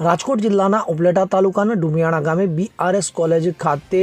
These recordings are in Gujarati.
રાજકોટ જિલ્લાના ઉપલેટા તાલુકાના ડુમિયાણા ગામે બીઆરએસ કોલેજ ખાતે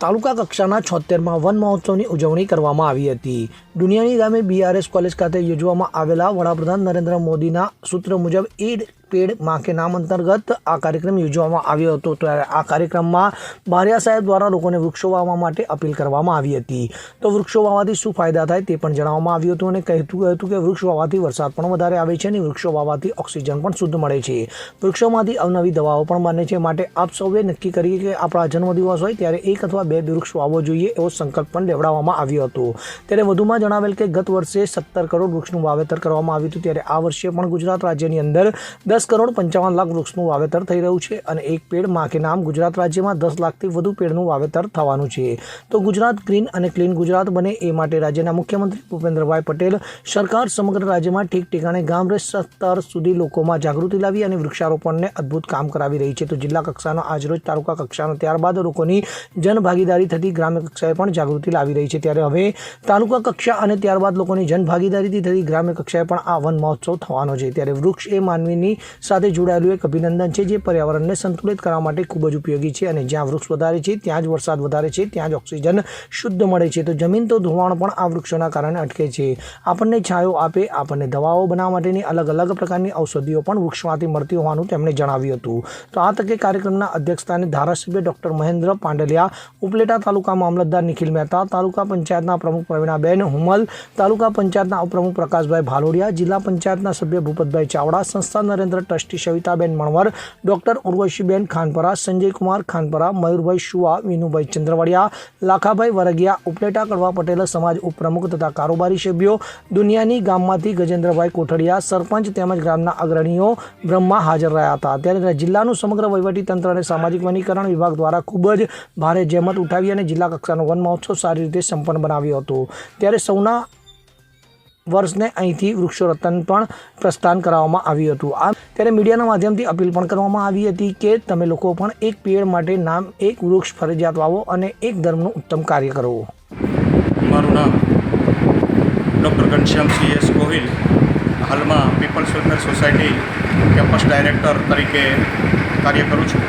તાલુકા કક્ષાના છોતેરમાં વન મહોત્સવની ઉજવણી કરવામાં આવી હતી. દુનિયાની ગામે બીઆરએસ કોલેજ ખાતે યોજવામાં આવેલા વડાપ્રધાન નરેન્દ્ર મોદીના સૂત્ર મુજબ ઈડ પેડમાં કે નામ અંતર્ગત આ કાર્યક્રમ યોજવામાં આવ્યો હતો. ત્યારે આ કાર્યક્રમમાં બારિયા સાહેબ દ્વારા લોકોને વૃક્ષો વાવવા માટે અપીલ કરવામાં આવી હતી. તો વૃક્ષો વાવવાથી શું ફાયદા થાય તે પણ જણાવવામાં આવ્યું હતું અને કહેતું હતું કે વૃક્ષ વાવવાથી વરસાદ પણ વધારે આવે છે અને વૃક્ષો વાવવાથી ઓક્સિજન પણ શુદ્ધ મળે છે. વૃક્ષોમાંથી અવનવી દવાઓ પણ બને છે. માટે આપ સૌએ નક્કી કરીએ કે આપણા જન્મદિવસ હોય ત્યારે એક અથવા બે વૃક્ષ વાવવો જોઈએ એવો સંકલ્પ પણ લેવડાવવામાં આવ્યો હતો. ત્યારે વધુમાં જણાવેલ કે ગત વર્ષે સત્તર કરોડ વૃક્ષનું વાવેતર કરવામાં આવ્યું હતું. ત્યારે આ વર્ષે પણ ગુજરાત રાજ્યની અંદર દસ કરોડ પંચાવન લાખ વૃક્ષનું વાવેતર થઈ રહ્યું છે અને એક પેડમાં નામ ગુજરાત રાજ્યમાં દસ લાખથી વધુ પેડનું વાવેતર થવાનું છે. તો ગુજરાત ગ્રીન અને ક્લીન ગુજરાત બને એ માટે રાજ્યના મુખ્યમંત્રી ભૂપેન્દ્રભાઈ પટેલ સરકાર સમગ્ર રાજ્યમાં ઠીક ઠેકાણે ગામ સ્તર સુધી લોકોમાં જાગૃતિ લાવી અને વૃક્ષારોપણને અદ્ભુત કામ કરાવી રહી છે. તો જિલ્લા કક્ષાનો આજરોજ તાલુકા કક્ષાનો ત્યારબાદ લોકોની જનભાગીદારી થતી ગ્રામ્ય કક્ષાએ પણ જાગૃતિ લાવી રહી છે. ત્યારે હવે તાલુકા કક્ષા અને ત્યારબાદ લોકોની જનભાગીદારીથી થતી ગ્રામ્ય કક્ષાએ પણ આ વન મહોત્સવ થવાનો છે. ત્યારે વૃક્ષ એ માનવીની સાથે જોડાયેલું એક અભિનંદન છે જે પર્યાવરણને સંતુલિત કરવા માટે ખૂબ જ ઉપયોગી છે અને જ્યાં વૃક્ષ વધારે છે, ત્યાં જ વરસાદ વધારે છે, ત્યાં જ ઓક્સિજન શુદ્ધ મળે છે. તો જમીન તો ધોવાણ પણ આ વૃક્ષોના કારણે અટકે છે. આપણને છાંયો આપે, આપણને દવાઓ બનાવવા માટેની અલગ અલગ પ્રકારની ઔષધિઓ પણ વૃક્ષમાંથી મળતી હોવાનું તેમણે જણાવ્યું હતું. તો આ તકે કાર્યક્રમના અધ્યક્ષસ્થાને ધારાસભ્ય ડોક્ટર મહેન્દ્ર પાંડલિયા, ઉપલેટા તાલુકા મામલતદાર નિખિલ મહેતા, તાલુકા પંચાયતના પ્રમુખ પ્રવીણાબેન હુમલ, તાલુકા પંચાયતના ઉપપ્રમુખ પ્રકાશભાઈ ભાલોડિયા, જિલ્લા પંચાયતના સભ્ય ભૂપતભાઈ ચાવડા, સંસ્થા નરેન્દ્ર ટ્રસ્ટી સવિતાબેન મણવર, ડોક્ટર ઉર્વશીબેન ખાનપરા, સંજયકુમાર ખાનપરા, મયુરભાઈ શુઆ, વિનુભાઈ ચંદ્રવાડિયા, લાખાભાઈ વરગિયા, ઉપલેટા કડવા પટેલ, સમાજ ઉપપ્રમુખ તથા કારોબારી સભ્યો, દુનિયાની ગામમાંથી ગજેન્દ્રભાઈ કોઠડિયા, સરપંચ તેમજ ગ્રામના અગ્રણીઓ બ્રહ્મા હાજર રહ્યા હતા. ત્યારે જિલ્લાનું સમગ્ર વહીવટી તંત્ર અને સામાજિક વનીકરણ વિભાગ દ્વારા ખૂબ જ ભારે જહેમત ઉઠાવી અને જિલ્લા કક્ષાનો વન મહોત્સવ સારી રીતે સંપન્ન બનાવ્યો હતો. ત્યારે સૌના વર્ષને અહીંથી વૃક્ષોરોપણ પણ પ્રસ્થાન કરાવવામાં આવ્યું હતું. આ ત્યારે મીડિયાના માધ્યમથી અપીલ પણ કરવામાં આવી હતી કે તમે લોકો પણ એક પેડ માટે નામ, એક વૃક્ષ ફરજિયાત વાવો અને એક ધર્મનું ઉત્તમ કાર્ય કરો. મારું નામ doctor Ghanshyam C S Gohil. હાલમાં people's welfare society campus director તરીકે કાર્ય કરું છું.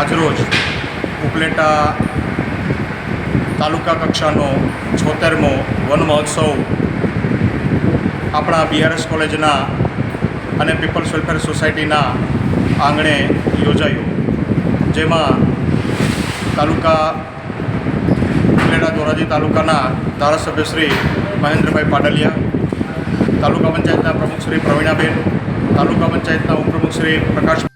આજરોજ ઉપલેટા તાલુકા કક્ષાનો છોતેરમો વન મહોત્સવ આપણા બીઆરએસ કોલેજના અને પીપલ્સ વેલફેર સોસાયટીના આંગણે યોજાયું. જેમાં તાલુકા ઉપલેટા ધોરાજી તાલુકાના ધારાસભ્ય શ્રી મહેન્દ્રભાઈ પાડલિયા, તાલુકા પંચાયતના પ્રમુખ શ્રી પ્રવીણાબેન, તાલુકા પંચાયતના ઉપપ્રમુખ શ્રી પ્રકાશ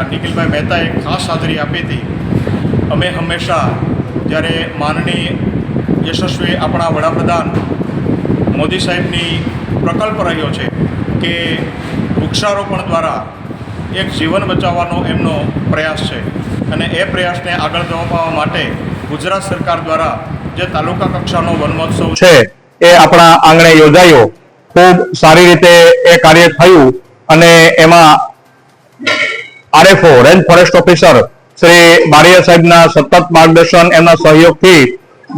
ઉપલેટા નિખિલભાઈ મહેતાએ ખાસ હાજરી આપી હતી. અમે હંમેશા જ્યારે માનની યશસ્વી આપણા વડાપ્રધાન મોદી સાહેબની પ્રકલ્પ રહ્યો છે કે વૃક્ષારોપણ દ્વારા એક જીવન બચાવવાનો એમનો પ્રયાસ છે અને એ પ્રયાસને આગળ ધપાવવા માટે ગુજરાત સરકાર દ્વારા જે તાલુકા કક્ષાનો વનમહોત્સવ છે, એ આપણા આંગણે યોજાયો. ખૂબ સારી રીતે એ કાર્ય થયું અને એમાં RFO range forest officer Shri Bariya સાહેબના સતત માર્ગદર્શન એમના સહયોગથી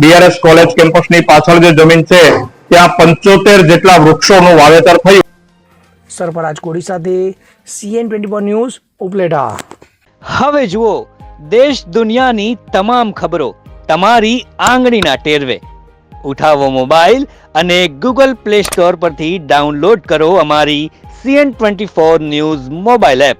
બીઆરએસ કોલેજ કેમ્પસની પાછળ જે જમીન છે ત્યાં પંચોતેર જેટલા વૃક્ષોનું વાવેતર થયું. સરફરાજ કોડી સાથે CN twenty four news Upleta. હવે જુઓ દેશ દુનિયાની તમામ ખબરો તમારી આંગળીના ટેરવે. ઉઠાવો મોબાઈલ અને ગૂગલ પ્લે સ્ટોર પરથી ડાઉનલોડ કરો અમારી CN twenty four news mobile app.